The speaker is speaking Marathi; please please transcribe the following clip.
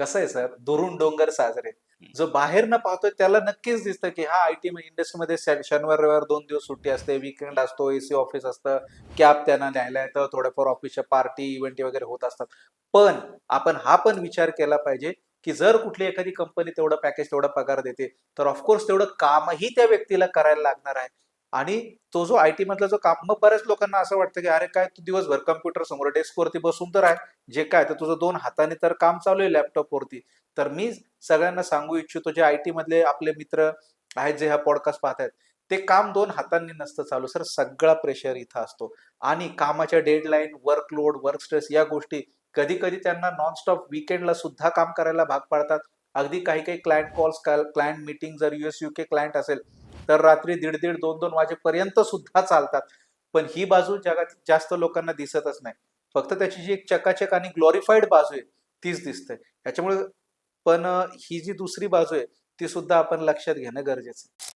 कसं आहे सर दुरून डोंगर साजरे. जो बाहेर न पाहतोय त्याला नक्कीच दिसतं की हा आय टी इंडस्ट्रीमध्ये शन- शनिवार रविवार दोन दिवस सुट्टी असते विकेंड असतो एसी ऑफिस असतं कॅब त्यांना न्यायला येतं थोड्याफार ऑफिसच्या पार्टी इव्हेंट वगैरे होत असतात. पण आपण हा पण विचार केला पाहिजे की जर कुठली एखादी कंपनी तेवढं पॅकेज तेवढा पगार देते तर ऑफकोर्स तेवढं कामही त्या व्यक्तीला करायला लागणार आहे. आणि तो जो आय टी मधला जो काम मग बऱ्याच लोकांना असं वाटतं की अरे काय तू दिवसभर कम्प्युटर समोर डेस्कवरती बसून तर आहे. जे काय तर तुझं दोन हाताने तर काम चालू आहे लॅपटॉपवरती तर मी सगळ्यांना सांगू इच्छितो जे आय टी मधले आपले मित्र आहेत जे हा पॉडकास्ट पाहतायत ते काम दोन हातांनी नसतं चालू. सर सगळा प्रेशर इथं असतो. आणि कामाच्या डेडलाईन वर्कलोड वर्क स्ट्रेस या गोष्टी कधी कधी त्यांना नॉनस्टॉप विकेंडला सुद्धा काम करायला भाग पाडतात. अगदी काही काही क्लायंट कॉल्स क्लायंट मीटिंग जर युएस युके क्लायंट असेल तर रात्री दीड दीड दोन दोन वाजेपर्यंत सुद्धा चालतात. पण ही बाजू जगात जास्त लोकांना दिसतच नाही. फक्त त्याची जी एक चकाचक आणि ग्लोरिफाईड बाजू आहे तीच दिसते याच्यामुळे पण ही जी दुसरी बाजू आहे ती सुद्धा आपण लक्षात घेणं गरजेचं आहे.